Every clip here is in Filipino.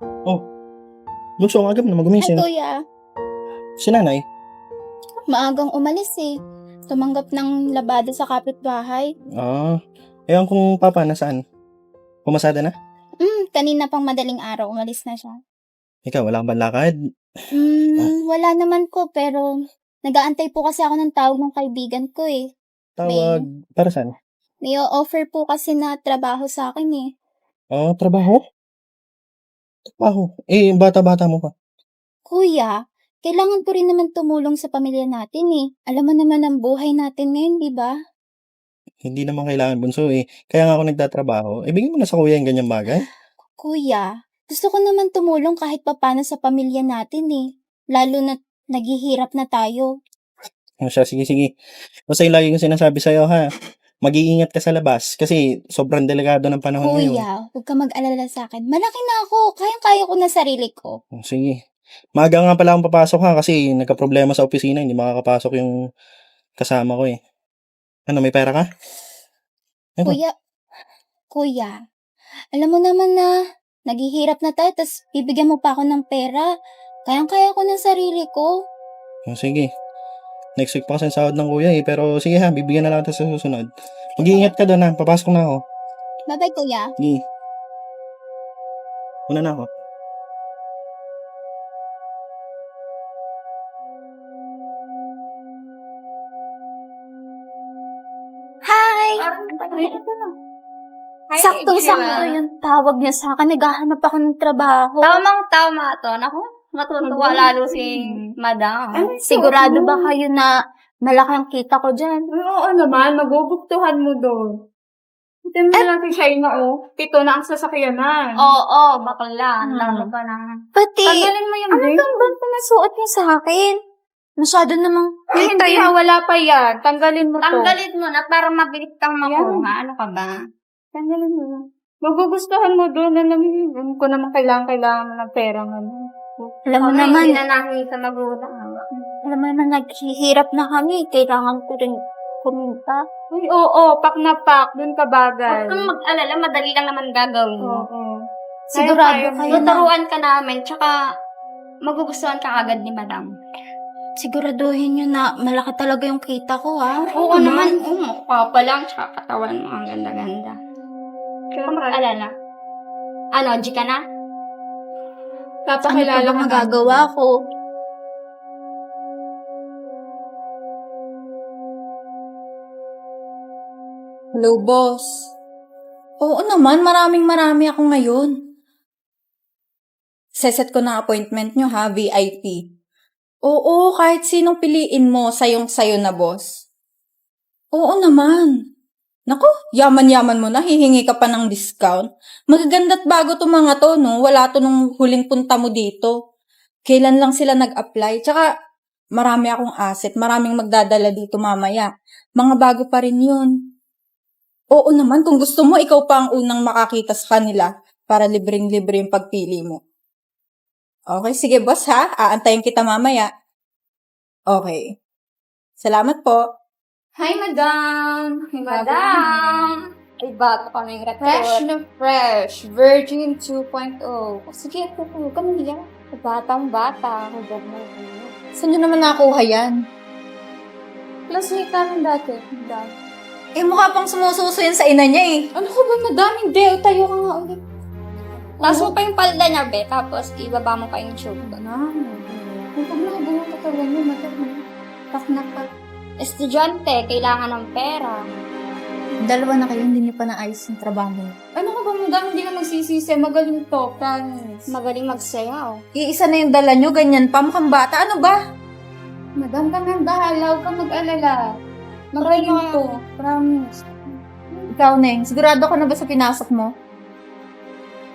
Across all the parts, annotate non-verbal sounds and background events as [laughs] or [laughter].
Oh. Bunso, ang agam na Ay, magumising. kuya. Si nanay. Maagang umalis eh. Tumanggap ng labada sa kapitbahay. Ah. Ewan kung papa, nasaan? Pumasada na? Hmm, kanina pang madaling araw, umalis na siya. Ikaw, wala kang banlakad? Hmm, wala naman ko, pero nagaantay po kasi ako ng tawag ng kaibigan ko eh. Tawag, para saan? May offer po kasi na trabaho sa akin eh. Oh, trabaho? Trabaho? Eh, bata-bata mo pa. Kuya, kailangan ko rin naman tumulong sa pamilya natin eh. Alam mo naman ang buhay natin ngayon, di ba? Hindi naman kailangan bunso eh. Kaya nga ako nagtatrabaho. Eh, bigyan mo na sa kuya yung ganyang bagay. Kuya, gusto ko naman tumulong kahit papano sa pamilya natin eh. Lalo na naghihirap na tayo. O siya, sige, sige. Basta yung lagi kong sinasabi sa'yo, ha? Mag-iingat ka sa labas kasi sobrang delikado ng panahon ngayon. Kuya, huwag ka mag-alala sa akin. Malaki na ako. Kayang-kaya ko na sarili ko. O, Sige. Maaga nga pala akong papasok ha kasi nagka-problema sa opisina. Hindi makakapasok yung kasama ko eh. Ano, may pera ka? Ano? Kuya, kuya, alam mo naman na naghihirap na tayo tapos bibigyan mo pa ako ng pera. Kayang-kaya ko ng sarili ko. O, sige. Next week pa kasi sahod ng kuya eh. Pero sige ha, bibigyan na lang ito sa susunod. Mag-iingat ka doon ha. Papasok na ako. Bye-bye, kuya. Sige. Una na ako. Hi! Saktong-sakto yung tawag niya sa akin. Naghahanap ako ng trabaho. Tamang tama to. Naku, matutuwa lalo si madam. Sigurado ba kayo na malaki ang kita ko dyan? Oo naman, magubuktuhan mo doon. Ito mo lang si Shaina, oh. Pito na ang sasakyanan. Oo, oh, bakla. Hmm. Lalo ka na. Pati, Tanggalin mo yung ano bang ba't na nasuot niya sa akin? Masyado namang Yung hindi ha, wala pa yan. Tanggalin mo to. Tanggalin mo na para mabilis kang makuha. Ano ka ba? Tanggalin mo na. Magugustuhan mo doon na naman. Alam ko naman kailangan, kailangan mo ng pera ngayon. Alam mo naman, Hindi na namin sa magulang. alam mo naman, naghihirap na kami. Kailangan ko rin kumita. Uy, oo, pak na pak. Doon ka Huwag bagay. kang mag-alala, madali lang naman gagawin mo. Oo. Sigurado Kaya- kayo na. Tuturuan ka namin, tsaka magugustuhan ka agad ni madam. Siguraduhin nyo na malaki talaga yung kita ko, ha? Oo naman, oo, mukha pa lang, tsaka katawan mo, ang ganda-ganda. Huwag kang mag-alala. Ano, G ka na? Ano Papakilala pa ba ka magagawa ko? Hello, boss. Oo naman, maraming marami ako ngayon. Seset ko na appointment nyo ha, VIP. Oo, kahit sinong piliin mo, sayong-sayo na, boss. Oo naman. Nako, yaman-yaman mo na, hihingi ka pa ng discount. Magaganda't bago to mga to, no? Wala to nung huling punta mo dito. Kailan lang sila nag-apply? Tsaka, marami akong asset, maraming magdadala dito mamaya. Mga bago pa rin yun. Oo naman, kung gusto mo, ikaw pa ang unang makakita sa kanila para libreng-libre yung pagpili mo. Okay, sige boss ha. Aantayin kita mamaya. Okay. Salamat po. Hi, madam! Madam! Ay, bago ka na yung Fresh record. na fresh. Virgin 2.0. Sige, kukuha ka niya. Batang bata. Hubog mo. Saan nyo naman nakuha yan? Classmate namin dati. Dati. Eh, mukha pang sumususo yan sa ina niya eh. Ano ko ba, madam? Hindi. Tayo ka nga ulit. Taas mo pa yung palda niya, be. Tapos, ibaba mo pa yung tube. Ano? Kung pag nakabuo ka talaga niya, madam. Tak na pa. Estudyante, kailangan ng pera. Dalawa na kayo, hindi niyo pa naayos yung trabaho niyo. Ano ka ba, madam? Hindi ka magsisisi. Magaling to. Promise. Magaling magsayaw. Iisa na yung dala nyo, ganyan pa, mukhang bata. Ano ba? Madam, ka nga bahala. Huwag kang mag-alala. Magaling to. Promise. Ikaw, Neng, sigurado ka na ba sa pinasok mo?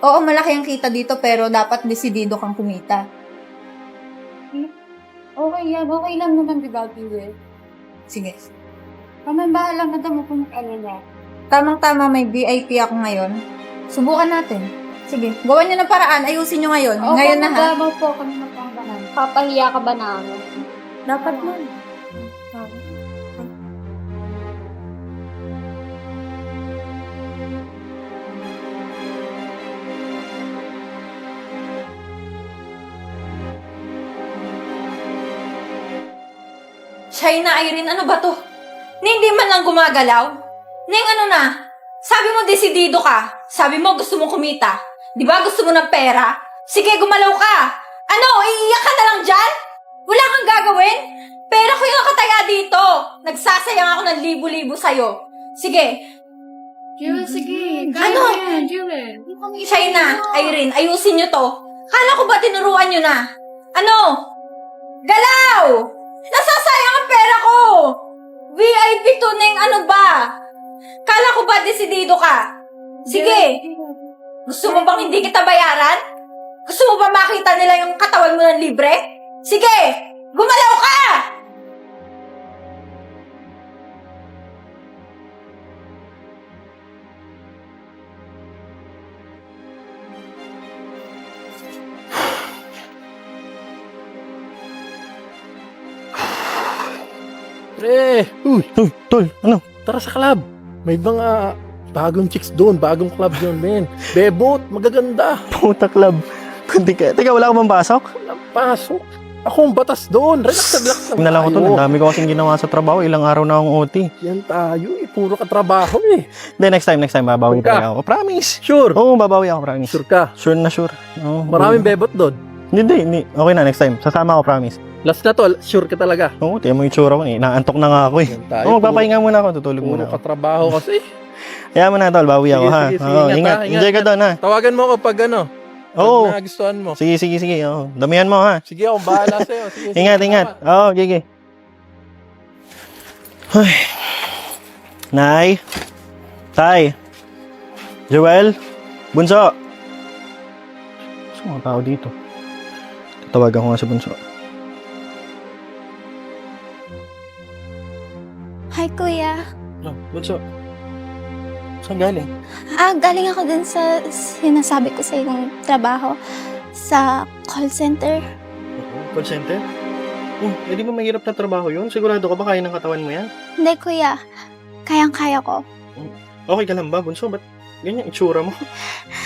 Oo, malaki ang kita dito, pero dapat desidido kang kumita. Okay yan. Okay lang naman, di ba, Piwe? Sige. Kami bahala, madam. Huwag kang mag-alala. Tamang-tama, may VIP ako ngayon. Subukan natin. Sige, gawan nyo ng paraan. Ayusin nyo ngayon. Opo, ngayon na ha. magagawa po kami magpanggahan. Papahiya ka ba namin? Dapat mo. China, Irene, ano ba to? Na hindi man lang gumagalaw? Neng ano na? Sabi mo desidido ka. Sabi mo gusto mo kumita. Di ba gusto mo ng pera? Sige, gumalaw ka. Ano, iiyak ka na lang dyan? Wala kang gagawin? Pera ko yung nakataya dito. Nagsasayang ako ng libo-libo sa'yo. Sige, Jewel, sige. Ano? Kaya yan, Jewel. China, Irene, ayusin nyo to. Kala ko ba tinuruan nyo na? Ano? Galaw! Nasasayang ang pera ko! VIP to Neng, ano ba? Kala ko ba desidido ka? Sige, gusto mo bang hindi kita bayaran? Gusto mo ba makita nila yung katawan mo ng libre? Sige, gumalaw Uy, uy, tol, ano? tara sa club. May mga bagong chicks doon, bagong club doon, men. Bebot, magaganda. Puta club. Kundi ka. Teka, wala ka bang pasok? Walang pasok. Ako ang batas doon. Relax, relax [sighs] lang ko tol, tayo. ang dami ko kasing ginawa sa trabaho. Ilang araw na akong OT. Yan tayo eh. Puro ka trabaho eh. Hindi, next time, next time, babawi Sure ka? talaga ako. Promise. Sure. Oo, babawi ako, promise. Sure ka. Sure na sure. Oo, Maraming bebot doon. Hindi, hindi, hindi. Okay na, next time. Sasama ako, promise. Last na to, sure ka talaga. Oo, tiyan mo yung tsura ko. Eh. Naantok na nga ako eh. Yan tayo. Oo, magpapahinga muna ako. Tutulog muna puro ako. ka trabaho kasi. [laughs] Kaya mo na, tol. Bawi ako, ha? sige, sige, Oo, ingat, ingat. ha, ingat, Enjoy ka ingat. doon, ha? Tawagan mo ako pag ano. Oo. Pag nagustuhan mo. Sige, sige, sige. Oo. Damihan mo, ha? Sige, ako bahala sa'yo. [laughs] Sige, sige, Ingat, ingat. salamat. Oo, sige. Ay. Nay. Tay. Joel. Bunso. Saan mga tao dito? Tatawagan ko nga sa bunso. Hi, kuya. Oh, bunso. Saan galing? Ah, galing ako dun sa sinasabi ko sa yung trabaho sa call center. Call center? Hmm, eh di ba mahirap na trabaho yun? Sigurado ka ba kaya ng katawan mo yan? Hindi, kuya. Kayang-kaya ko. Okay ka lang ba, bunso? Ba't ganyan itsura mo?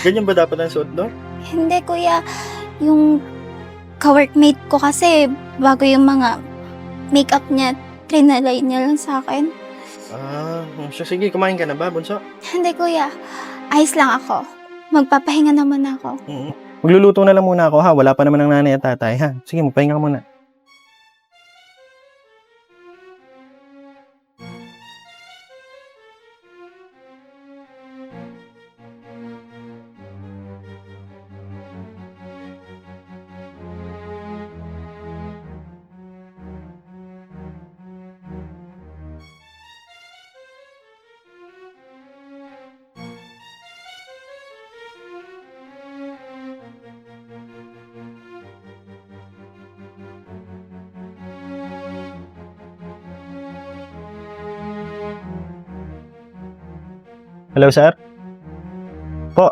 ganyan ba dapat ang suot doon? Hindi, kuya. Yung ka-workmate ko kasi bago yung mga makeup niya, trinalay niya lang sa akin. Ah, so sige, kumain ka na ba, bunso? [laughs] Hindi, kuya. Ayos lang ako. Magpapahinga naman ako. Mm. Magluluto na lang muna ako ha. Wala pa naman ang nanay at tatay ha. Sige, magpahinga ka muna. Hello, sir? Po.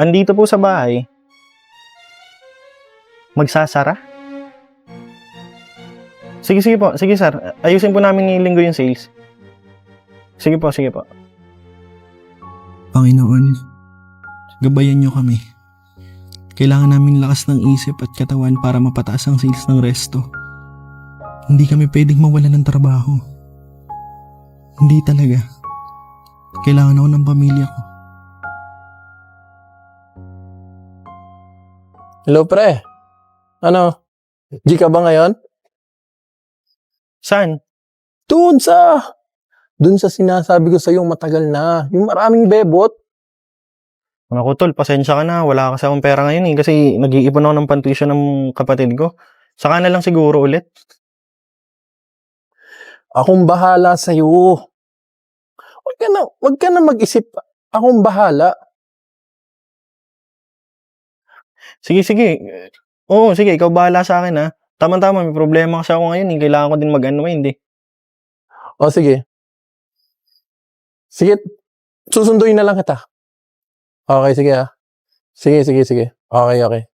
Andito po sa bahay. Magsasara? Sige, sige po. Sige, sir. Ayusin po namin ngayong linggo yung sales. Sige po, sige po. Panginoon, gabayan niyo kami. Kailangan namin lakas ng isip at katawan para mapataas ang sales ng resto. Hindi kami pwedeng mawala ng trabaho. Hindi talaga. Kailangan ako ng pamilya ko. Hello, pre. Ano? G ka ba ngayon? Saan? Doon sa... Doon sa sinasabi ko sa yung matagal na. Yung maraming bebot. Ako, tol. Pasensya ka na. Wala kasi akong pera ngayon eh. Kasi nag-iipon ako ng pantuition ng kapatid ko. Saka na lang siguro ulit. Akong bahala sa'yo. Huwag ka na, huwag ka na mag-isip. Akong bahala. Sige, sige. Oo, sige. Ikaw bahala sa akin ha. Tama-tama. May problema kasi ako ngayon eh. Kailangan ko din mag-unwind eh. O, sige. Sige, susunduin na lang kita. Okay, sige ah. Sige, sige, sige. Okay, okay.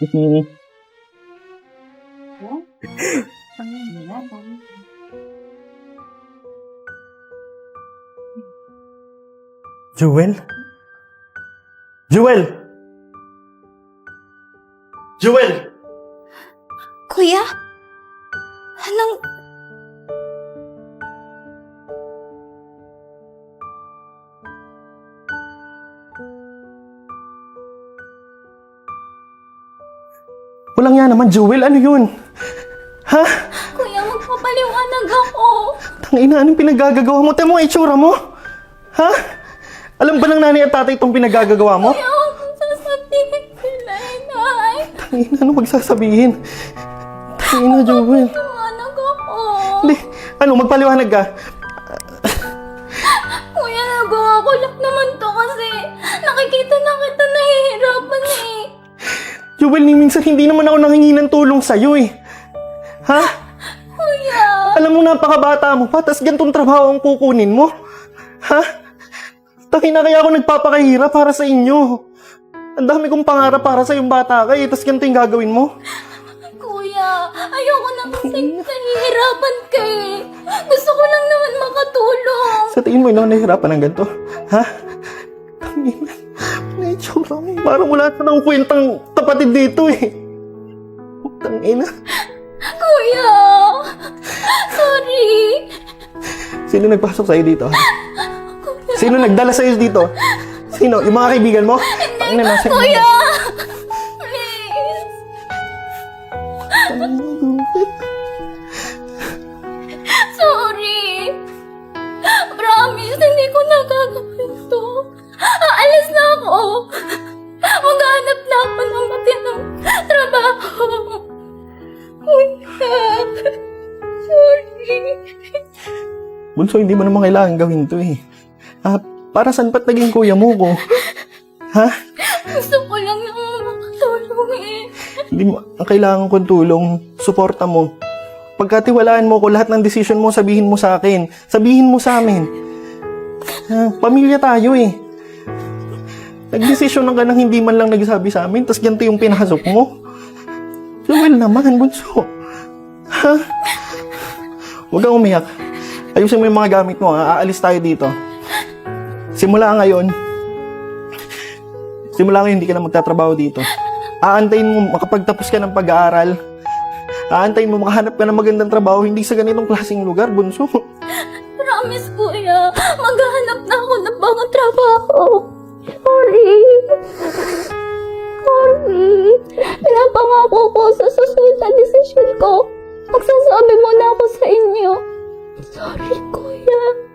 Mhm. Jewel? Jewel! Jewel! Kuya? Anong... Walang yan naman, Jewel. Ano yun? Ha? Kuya, magpapaliwanag ako. Tangina, anong pinagagagawa mo? Temo ang itsura mo? Ha? Alam ba ng nanay at tatay itong pinagagagawa mo? Kuya, huwag mong sasabihin sila, inay. Tangina, ano magsasabihin? Tangina, Jewel. Paliwanag ako. Hindi. Ano, magpaliwanag ka? Jewel, ni minsan hindi naman ako nangingi ng tulong sa'yo eh. Ha? Kuya, Alam mo, napakabata mo pa, tas gantong trabaho ang kukunin mo. Ha? Tangina kaya ako nagpapakahirap para sa inyo. Ang dami kong pangarap para sa yung bata ka eh, tas ganito yung gagawin mo. kuya, ayoko na kasi nahihirapan ka eh. Gusto ko lang naman makatulong. Sa tingin mo, ino nahihirapan ng ganito? Ha? Tangina. May itsura mo. Parang wala ka ng kwentang kapatid dito eh. Tangina. Kuya, sorry. Sino nagpasok sa'yo dito? Sino nagdala sa'yo dito? Sino? Yung mga kaibigan mo? Tangina, nasa Kuya, Maghanap na ako ng matinong trabaho. Kuya, sorry. Bunso, hindi mo naman kailangan gawin to eh. Ah, para saan ba't naging kuya mo ko? Ha? Gusto ko lang naman makatulong eh. Hindi mo, ang kailangan kong tulong, suporta mo. Pagkatiwalaan mo ko, lahat ng decision mo, sabihin mo sa akin. Sabihin mo sa amin. Ha? Pamilya tayo eh. Nagdesisyon ka nang hindi man lang nagsabi sa amin, tapos ganito yung pinasok mo. Joel naman, bunso. Ha? Huwag kang umiyak. Ayusin mo yung mga gamit mo, ha? aalis tayo dito. Simula ngayon, simula ngayon hindi ka na magtatrabaho dito. Aantayin mo makapagtapos ka ng pag-aaral. Aantayin mo makahanap ka ng magandang trabaho hindi sa ganitong klaseng lugar, bunso. Promise, kuya. Maghahanap na ako ng bagong trabaho. Sorry. Sorry. Pinapangako ko sa susunod na desisyon ko. Magsasabi mo na ako sa inyo. Sorry, kuya.